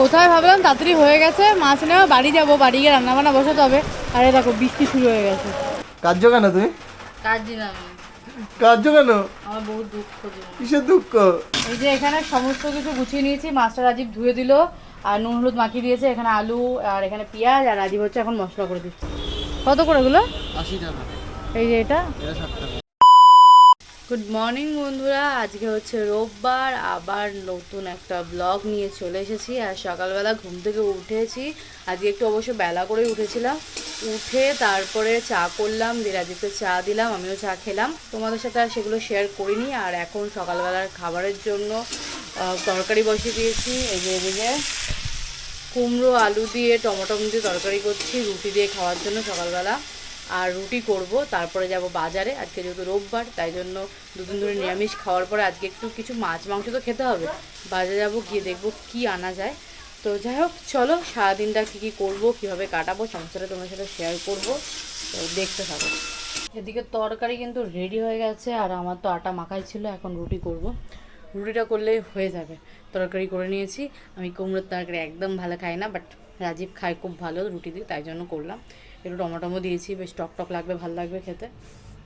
কোথায় ভাবলাম তাড়াতাড়ি হয়ে গেছে মাছ নেওয়া বাড়ি যাব বাড়ি গিয়ে রান্না বান্না বসাতে হবে। আরে দেখো বৃষ্টি শুরু হয়ে গেছে। কার্য কেন তুমি? কাজ দিলাম কার্য কেন? আমার বহু দুঃখ কিসের দুঃখ? এই যে এখানে সমস্ত কিছু গুছিয়ে নিয়েছি মাছটা রাজীব ধুয়ে দিল আর নুন হলুদ মাখিয়ে দিয়েছে এখানে আলু আর এখানে পেঁয়াজ আর রাজীব হচ্ছে এখন মশলা করে দিচ্ছে। কত করে এগুলো? আশি টাকা। এই যে এটা? এটা ষাট টাকা। গুড মর্নিং বন্ধুরা। আজকে হচ্ছে রোববার। আবার নতুন একটা ব্লগ নিয়ে চলে এসেছি। আর সকালবেলা ঘুম থেকে উঠেছি। আজকে একটু অবশ্য বেলা করে উঠেছিলাম। উঠে তারপরে চা করলাম দিয়ে রাজীবকে চা দিলাম, আমিও চা খেলাম। তোমাদের সাথে আর সেগুলো শেয়ার করিনি। আর এখন সকালবেলার খাবারের জন্য তরকারি বসিয়ে দিয়েছি। এগিয়ে এদিকে কুমড়ো, আলু দিয়ে, টমেটো দিয়ে তরকারি করছি, রুটি দিয়ে খাওয়ার জন্য সকালবেলা। আর রুটি করব। তারপরে যাব বাজারে। আজকে যেহেতু রোববার, তাই জন্য দুদিন ধরে নিরামিষ খাওয়ার পরে আজকে একটু কিছু মাছ মাংস তো খেতে হবে। বাজারে যাব, গিয়ে দেখব কি আনা যায়। তো যাই হোক, চলো সারাদিনটা কী কী করব, কীভাবে কাটাবো সমস্তটা তোমার সাথে শেয়ার করব। তো দেখতে থাকো। এদিকে তরকারি কিন্তু রেডি হয়ে গেছে, আর আমার তো আটা মাখাই ছিল, এখন রুটি করব। রুটিটা করলেই হয়ে যাবে। তরকারি করে নিয়েছি। আমি কুমড়োর তরকারি একদম ভালো খাই না বাট রাজীব খায় খুব ভালো রুটি দিয়ে, তাই জন্য করলাম। একটু টমাটমো দিয়েছি বেশ টক টক লাগবে ভালো লাগবে খেতে।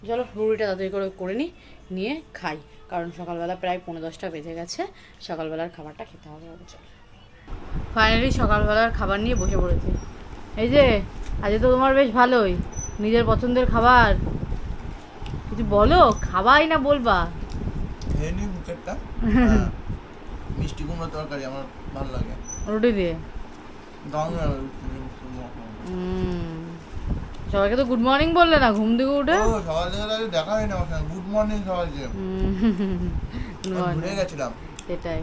চলো রুটিটা তাড়াতাড়ি করে করে নিই নিয়ে খাই। কারণ সকালবেলা প্রায় পনেরো দশটা বেজে গেছে সকালবেলার খাবারটা খেতে হবে চলো ফাইনালি সকালবেলার খাবার নিয়ে বসে পড়েছি। এই যে আজকে তো তোমার বেশ ভালোই নিজের পছন্দের খাবার। কিছু বলো খাবাই না বলবা। মিষ্টি কুমড়ো তরকারি আমার ভালো লাগে। রুটি দিয়ে? সবাইকে তো গুড মর্নিং বললে না ঘুম থেকে উঠে। সকাল থেকে দেখা হয়নি আমার সঙ্গে। গুড মর্নিং সবাইকে ভুলে গেছিলাম। সেটাই।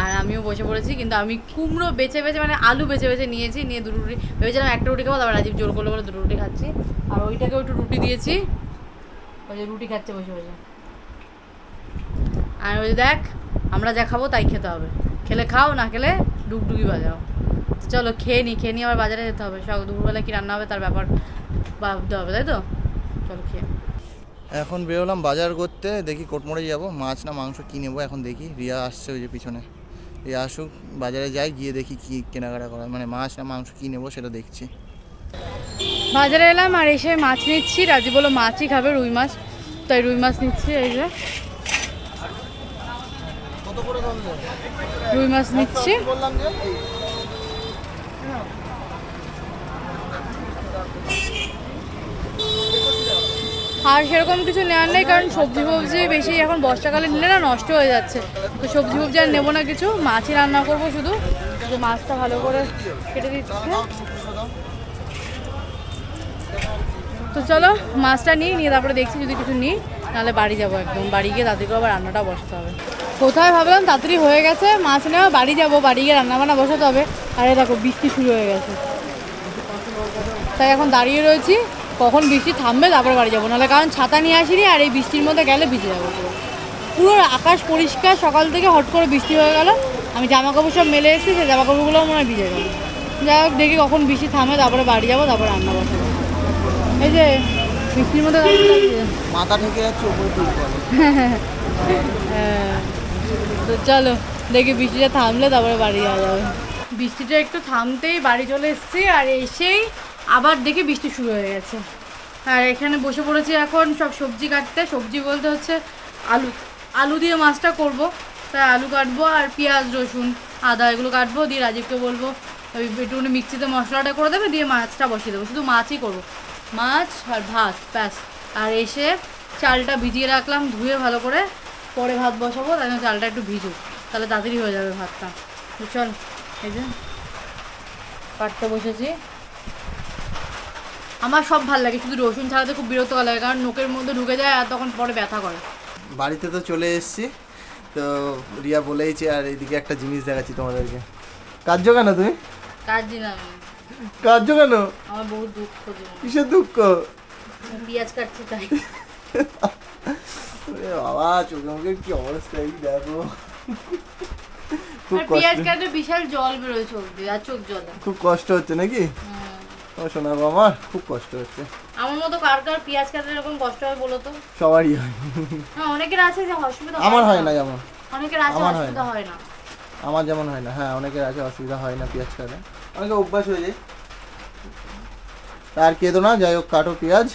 আর আমিও বসে পড়েছি কিন্তু আমি কুমড়ো বেছে বেছে মানে আলু বেছে বেছে নিয়েছি নিয়ে দুটো রুটি ভেবেছিলাম একটা রুটি খাব তারপর রাজীব জোর করল বলে দুটো রুটি খাচ্ছি। আর ওইটাকেও একটু রুটি দিয়েছি। ওই যে রুটি খাচ্ছে বসে বসে। আর ওই দেখ আমরা যা খাব তাই খেতে হবে। খেলে খাও না খেলে ডুগডুগি বাজাও। চলো খেয়ে নি খেয়ে নিয়ে আবার বাজারে যেতে হবে। সব দুপুরবেলা কি রান্না হবে তার ব্যাপার। ভাবতে হবে তাই তো? চলো খেয়ে এখন বেরোলাম বাজার করতে দেখি কোটমোড়ে যাব। মাছ না মাংস কি নেব এখন দেখি। রিয়া আসছে ওই যে পিছনে। রিয়া আসুক বাজারে যাই গিয়ে দেখি কি কেনাকাটা করা মানে মাছ না মাংস কি নেব সেটা দেখছি। বাজারে এলাম আর এসে মাছ নিচ্ছি। রাজি বলো মাছই খাবে রুই মাছ। তাই রুই মাছ নিচ্ছি এই যে। রুই মাছ নিচ্ছি। আর সেরকম কিছু নেওয়ার নেই, কারণ সবজি ফবজি বেশি এখন বর্ষাকালে নিলে না নষ্ট হয়ে যাচ্ছে। তো সবজি ফবজি আর নেব না কিছু, মাছই রান্না করব শুধু। মাছটা ভালো করে কেটে দিচ্ছে। তো চলো, মাছটা নিই, নিয়ে তারপরে দেখছি যদি কিছু নিই, নাহলে বাড়ি যাব একদম। বাড়ি গিয়ে তাদেরকে আবার রান্নাটা বসাতে হবে। কোথায় ভাবলাম, তাড়াতাড়ি হয়ে গেছে, মাছ নেওয়া, বাড়ি যাব, বাড়ি গিয়ে রান্না বান্না বসাতে হবে। আরে দেখো, বৃষ্টি শুরু হয়ে গেছে। তাই এখন দাঁড়িয়ে রয়েছি। কখন বৃষ্টি থামবে তারপরে বাড়ি যাব। নাহলে কারণ ছাতা নিয়ে আসিনি আর এই বৃষ্টির মধ্যে গেলে ভিজে যাব পুরো। পুরো আকাশ পরিষ্কার সকাল থেকে হট করে বৃষ্টি হয়ে গেল। আমি জামা কাপড় সব মেলে এসেছি সেই জামা কাপড়গুলোও মনে হয় ভিজে গেল। যাই হোক দেখি কখন বৃষ্টি থামে তারপরে বাড়ি যাব তারপরে রান্না বসাবো এই যে বৃষ্টির মধ্যে মাথা ঠেকে যাচ্ছে হ্যাঁ। তো চলো দেখি বৃষ্টিটা থামলে তারপরে বাড়ি যাওয়া যাবে। বৃষ্টিটা একটু থামতেই বাড়ি চলে এসেছি আর এসেই আবার দেখি বৃষ্টি শুরু হয়ে গেছে। আর এখানে বসে পড়েছি এখন সব সবজি কাটতে। সবজি বলতে হচ্ছে আলু। আলু দিয়ে মাছটা করব। তাই আলু কাটবো আর পেঁয়াজ, রসুন, আদা এগুলো কাটবো। দিয়ে রাজীবকে বলব, ওই একটুখানি মিক্সিতে মশলাটা করে দেবে, দিয়ে মাছটা বসিয়ে দেবো। শুধু মাছই করব। মাছ আর ভাত, ব্যাস। আর এসে চালটা ভিজিয়ে রাখলাম, ধুয়ে ভালো করে পরে ভাত বসাবো। তাই জন্য চালটা একটু ভিজুক। তাহলে তাড়াতাড়ি হয়ে যাবে ভাতটা। চল, এই যে কাটতে বসেছি। আমার সব ভালো লাগে শুধু রসুন ছাড়াতে খুব বিরক্ত লাগে কারণ নোকের মধ্যে ঢুকে যায় আর তখন পরে ব্যথা করে। বাড়িতে তো চলে এসেছি তো রিয়া বলেইছে আর এইদিকে একটা জিনিস দেখাচ্ছি তোমাদেরকে। কার্য কেন তুমি? কাজ দিলাম কার্য কেন? আমার বহুত দুঃখ কিসের দুঃখ? পেঁয়াজ কাটছি তাই। বাবা চোখে মুখে কি অবস্থা এই দেখো। খুব আর পেঁয়াজ কষ্ট বিশাল জল বেরোয় চোখ দিয়ে আর চোখ জলে। খুব কষ্ট হচ্ছে নাকি? ও শোনা আমার? খুব কষ্ট হচ্ছে। আমার মতো কার কার পেঁয়াজ কাটলে এরকম কষ্ট হয় বলো তো? সবারই হয়। হ্যাঁ অনেকের আছে যে অসুবিধা আমার হয় না যেমন। অনেকের আছে আমার হয় অসুবিধা হয় না। আমার যেমন হয় না। হ্যাঁ অনেকের আছে অসুবিধা হয় না পেঁয়াজ কাটা। অনেকে অভ্যাস হয়ে যায়। আর কেতো না যাই হোক কাটো পেঁয়াজ।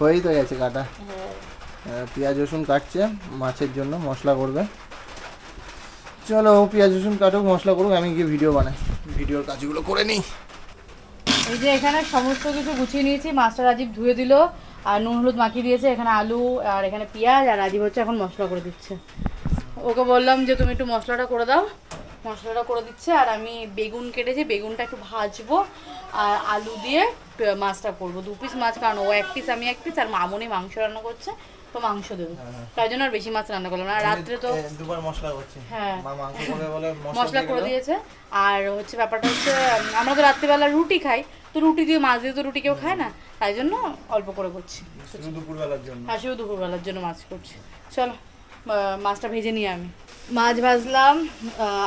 হয়েই তো গেছে কাটা। আহ, পেঁয়াজ রসুন কাটছে মাছের জন্য মশলা করবে। চলো পেঁয়াজ রসুন কাটুক মশলা করুক আমি গিয়ে ভিডিও বানাই। ভিডিওর কাজগুলো করে নিই। এই যে এখানে সমস্ত কিছু গুছিয়ে নিয়েছি। মাছটা রাজীব ধুয়ে দিল, আর নুন হলুদ মাখিয়ে দিয়েছে। এখানে আলু, আর এখানে পেঁয়াজ, আর রাজীব হচ্ছে এখন মশলা করে দিচ্ছে। ওকে বললাম যে তুমি একটু মশলাটা করে দাও। মশলাটা করে দিচ্ছে আর আমি বেগুন কেটেছি বেগুনটা একটু ভাজবো আর আলু দিয়ে মাছটা করব দু পিস মাছ কারণ ও এক পিস আমি এক পিস আর মামনি মাংস রান্না করছে তো মাংস দেবো। তাই জন্য আর বেশি মাছ রান্না করলাম না আর রাত্রে তো দুবার মশলা করছি। হ্যাঁ। মশলা করে দিয়েছে আর হচ্ছে ব্যাপারটা হচ্ছে আমরা তো রাত্রিবেলা রুটি খাই তো রুটি দিয়ে মাছ দিয়ে তো রুটি কেউ খায় না তাই জন্য অল্প করে করছি। দুপুরবেলার জন্য। আর শুধু দুপুরবেলার জন্য মাছ করছি। চলো মাছটা ভেজে নিয়ে আমি। মাছ ভাজলাম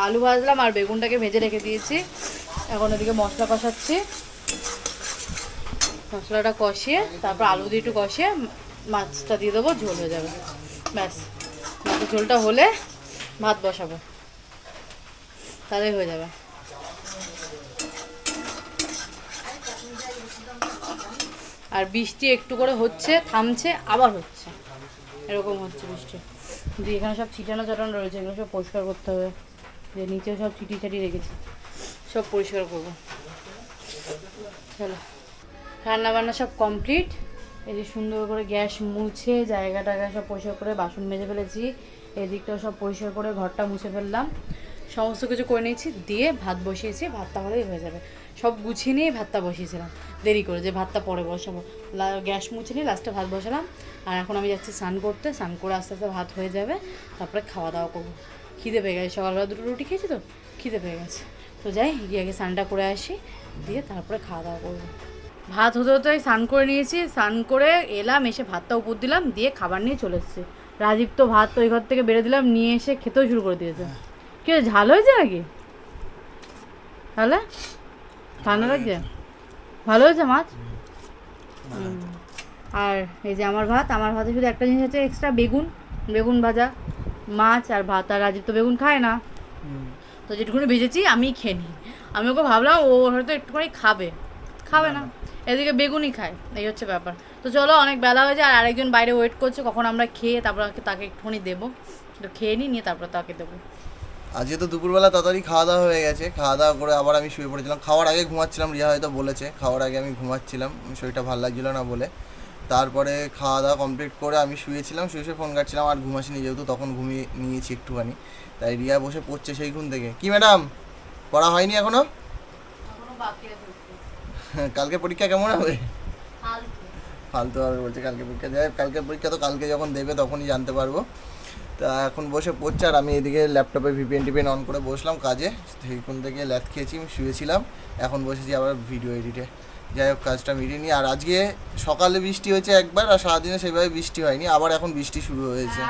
আলু ভাজলাম আর বেগুনটাকে ভেজে রেখে দিয়েছি। এখন ওদিকে মশলা কষাচ্ছি। মশলাটা কষিয়ে, তারপর আলু দিয়ে একটু কষিয়ে মাছটা দিয়ে দেবো, ঝোল হয়ে যাবে। ব্যাস, মাছের ঝোলটা হলে ভাত বসাবো। তাহলেই হয়ে যাবে। আর বৃষ্টি একটু করে হচ্ছে, থামছে, আবার হচ্ছে। এরকম হচ্ছে বৃষ্টি। দিয়ে এখানে সব ছিটানো চাটানো রয়েছে, এগুলো সব পরিষ্কার করতে হবে। যে নিচেও সব চিটি চাটি রেখেছি। সব পরিষ্কার করব। চলো। রান্না বান্না সব কমপ্লিট। এই যে সুন্দর করে গ্যাস মুছে জায়গা সব পরিষ্কার করে বাসন মেজে ফেলেছি। এদিকটাও সব পরিষ্কার করে ঘরটা মুছে ফেললাম। সমস্ত কিছু করে নিয়েছি, দিয়ে ভাত বসিয়েছি, ভাতটা হলেই হয়ে যাবে। সব গুছিয়ে নিয়ে ভাতটা বসিয়েছিলাম। দেরি করে যে ভাতটা পরে বসাবো। গ্যাস মুছে নিয়ে লাস্টে ভাত বসালাম। আর এখন আমি যাচ্ছি স্নান করতে। স্নান করে আস্তে আস্তে ভাত হয়ে যাবে। তারপরে খাওয়া দাওয়া করব। খিদে পেয়ে গেছে। সকালবেলা দুটো রুটি খেয়েছি তো? খিদে পেয়ে গেছে। তো যাই, গিয়ে আগে স্নানটা করে আসি। দিয়ে তারপরে খাওয়া দাওয়া করব। ভাত হতে হতে স্নান করে নিয়েছি। স্নান করে এলাম, এসে ভাতটা উপর দিলাম। দিয়ে খাবার নিয়ে চলে এসেছি। রাজীব তো ভাত ওই ঘর থেকে বেড়ে দিলাম, নিয়ে এসে খেতেও শুরু করে দিয়েছে। কি ঝাল হয়েছে নাকি? তাহলে? ঠান্ডা লাগছে? ভালো হয়েছে মাছ। আর এই যে আমার ভাত আমার ভাতে শুধু একটা জিনিস আছে এক্সট্রা বেগুন বেগুন ভাজা মাছ আর ভাত। আর রাজীব তো বেগুন খায় না। তো যেটুকুনি ভেজেছি আমি খেয়ে নিই। আমি ওকে ভাবলাম ও হয়তো একটুখানি খাবে। খাবে না। এদিকে বেগুনই খায়। এই হচ্ছে ব্যাপার। তো চলো অনেক বেলা হয়েছে আর আরেকজন বাইরে ওয়েট করছে। কখন আমরা খেয়ে তারপর তাকে একটুখানি দেবো। তো খেয়ে নিই নিয়ে তারপর তাকে দেবো। আজকে তো দুপুরবেলা তাড়াতাড়ি খাওয়া দাওয়া হয়ে গেছে। খাওয়া দাওয়া করে আবার আমি শুয়ে পড়েছিলাম। খাওয়ার আগে ঘুমাচ্ছিলাম রিয়া হয়তো বলেছে। খাওয়ার আগে আমি ঘুমাচ্ছিলাম শরীরটা ভালো লাগছিল না বলে। তারপরে খাওয়া দাওয়া কমপ্লিট করে আমি শুয়েছিলাম শুয়ে শুয়ে ফোন কাটছিলাম আর ঘুমাসিনি যেহেতু তখন ঘুমিয়ে নিয়েছি একটুখানি। তাই রিয়া বসে পড়ছে সেই ঘুম থেকে। কি ম্যাডাম পড়া হয়নি এখনও? কালকে পরীক্ষা কেমন হবে? ফালতু। হবে বলছে কালকে পরীক্ষা। দেয় কালকে পরীক্ষা তো কালকে যখন দেবে তখনই জানতে পারব। তা এখন বসে পড়ছে আর আমি এদিকে ল্যাপটপে ভিপিএন টিপিএন অন করে বসলাম কাজে। সেইখান থেকে ল্যাথ খেয়েছি শুয়েছিলাম। এখন বসেছি আবার ভিডিও এডিটে যাই হোক কাজটা মিটিয়ে নিই আর আজকে সকালে বৃষ্টি হয়েছে একবার আর সারাদিনে সেভাবে বৃষ্টি হয়নি। আবার এখন বৃষ্টি শুরু হয়েছে।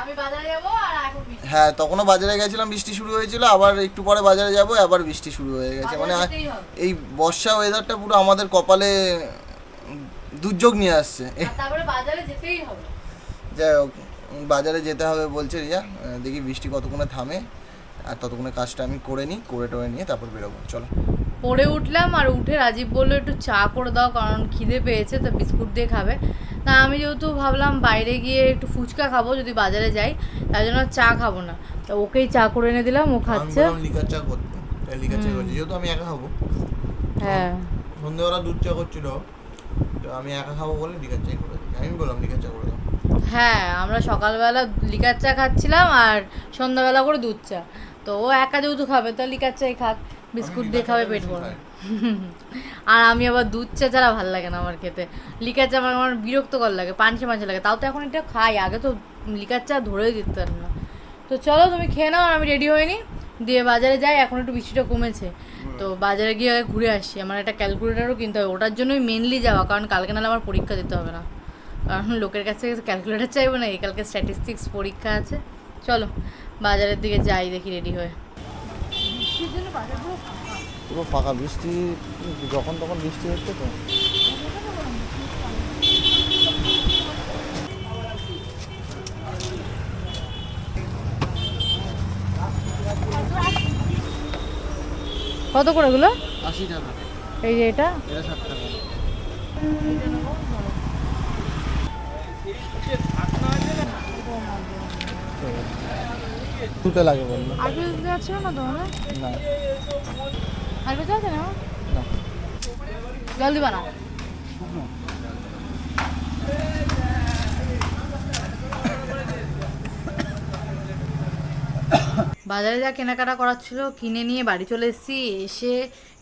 বৃষ্টি। হ্যাঁ তখনও বাজারে গেছিলাম বৃষ্টি শুরু হয়েছিল। আবার একটু পরে বাজারে যাব আবার বৃষ্টি শুরু হয়ে গেছে। মানে। এই বর্ষা ওয়েদারটা পুরো আমাদের কপালে দুর্যোগ নিয়ে আসছে। যাই হোক বাজারে যেতে হবে বলছে রিয়া। দেখি বৃষ্টি কতক্ষণে থামে আর ততক্ষণে কাজটা আমি করে নিই করে টোরে নিয়ে তারপর বেরোবো। চলো। পড়ে উঠলাম আর উঠে রাজীব বলল একটু চা করে দাও কারণ খিদে পেয়েছে তো বিস্কুট দিয়ে খাবে। তা আমি যেহেতু ভাবলাম বাইরে গিয়ে একটু ফুচকা খাব যদি বাজারে যাই তাই জন্য চা খাব না। তো ওকেই চা করে এনে দিলাম ও খাচ্ছে। লিকার চা করতে লিকার চা করছি। যেহেতু আমি একা খাব। হ্যাঁ। সন্ধ্যেবেলা দুধ চা করছিল তো আমি একা খাব বলে লিকার চাই করে আমি বললাম লিকার চা করে দাও। হ্যাঁ আমরা সকালবেলা লিকার চা খাচ্ছিলাম আর সন্ধ্যাবেলা করে দুধ চা। তো ও একা যেহেতু খাবে তো লিকার চাই খাক বিস্কুট দিয়ে খাবে পেট ভরবে আর আমি আবার দুধ চা ছাড়া ভালো লাগে না আমার খেতে। লিকার চা আমার আমার বিরক্তকর লাগে পানসে পানসে লাগে। তাও তো এখন এটা খাই আগে তো লিকার চা ধরেই দিতাম না। তো চলো তুমি খেয়ে নাও আর আমি রেডি হইনি দিয়ে বাজারে যাই এখন একটু বৃষ্টিটা কমেছে। তো বাজারে গিয়ে আগে ঘুরে আসছি আমার একটা ক্যালকুলেটারও কিনতে হবে ওটার জন্যই মেনলি যাওয়া কারণ কালকে নাহলে আমার পরীক্ষা দিতে হবে না। কারণ লোকের কাছে ক্যালকুলেটার চাইব না এই কালকে স্ট্যাটিস্টিক্স পরীক্ষা আছে। চলো বাজারের দিকে যাই দেখি রেডি হয়ে। পুরো ফাঁকা বৃষ্টি যখন তখন বৃষ্টি হচ্ছে তো। কত করে গুলো আশি টাকা। এই যে এটা? এটা ষাট টাকা। দুটো লাগে বলল। দেওয়া না তোমার না। আছে না? না। জল দিবা না? বাজারে যা কেনাকাটা করার ছিল কিনে নিয়ে বাড়ি চলে এসেছি। এসে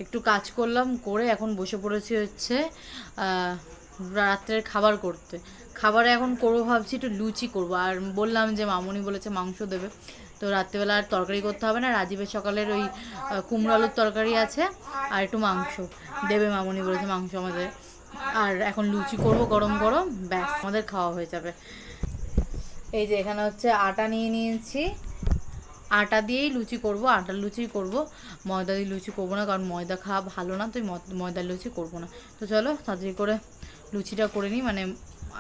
একটু কাজ করলাম করে এখন বসে পড়েছি হচ্ছে আহ, রাত্রের খাবার করতে। খাবারে এখন করব ভাবছি একটু লুচি করব। আর বললাম যে মামুনি বলেছে মাংস দেবে। তো রাত্রেবেলা আর তরকারি করতে হবে না। রাজীবের সকালের ওই কুমড়ো আলুর তরকারি আছে আর একটু মাংস দেবে মামুনি বলেছে মাংস আমাদের। আর এখন লুচি করব গরম গরম, ব্যাস, আমাদের খাওয়া হয়ে যাবে। এই যে এখানে হচ্ছে আটা নিয়ে নিয়েছি। আটা দিয়েই লুচি করব আটার লুচি করব। ময়দা দিয়ে লুচি করব না, কারণ ময়দা খাওয়া ভালো না, তো ময়দার লুচি করব না। তো চলো, তাড়াতাড়ি করে লুচিটা করে নিই মানে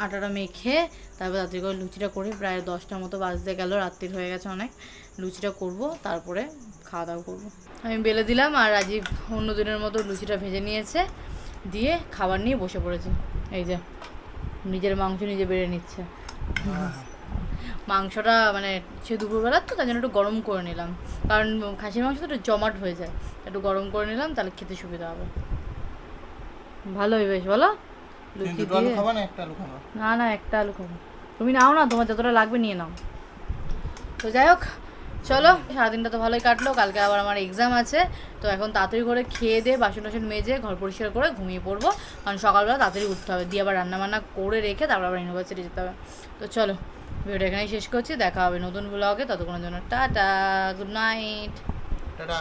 আটাটা মেখে তারপর তাড়াতাড়ি করে লুচিটা করে প্রায় দশটার মতো বাজতে গেল রাত্রির হয়ে গেছে অনেক। লুচিটা করব তারপরে খাওয়া দাওয়া করব। আমি বেলে দিলাম আর রাজীব অন্য দিনের মতো লুচিটা ভেজে নিয়েছে দিয়ে খাবার নিয়ে বসে পড়েছি। এই যে নিজের মাংস নিজে বেড়ে নিচ্ছে। মাংসটা মানে সে দুপুরবেলার তো তাই জন্য একটু গরম করে নিলাম। কারণ খাসির মাংস তো একটু জমাট হয়ে যায়। একটু গরম করে নিলাম তাহলে খেতে সুবিধা হবে। ভালোই বেশ বলো? লুচি দিয়ে। খাবা না একটা আলু খাবা? না না একটা আলু খাব। তুমি নাও না তোমার যতটা লাগবে নিয়ে নাও। তো যাই হোক চলো সারাদিনটা তো ভালোই কাটলো কালকে আবার আমার এক্সাম আছে। তো এখন তাড়াতাড়ি করে খেয়ে দিয়ে বাসন টাসন মেজে ঘর পরিষ্কার করে ঘুমিয়ে পড়ব। কারণ সকালবেলা তাড়াতাড়ি উঠতে হবে দিয়ে আবার রান্নাবান্না করে রেখে তারপর আবার ইউনিভার্সিটি যেতে হবে। তো চলো ভিডিওটা এখানেই শেষ করছি দেখা হবে নতুন ব্লগে ততক্ষণের জন্য টাটা গুড নাইট টাটা।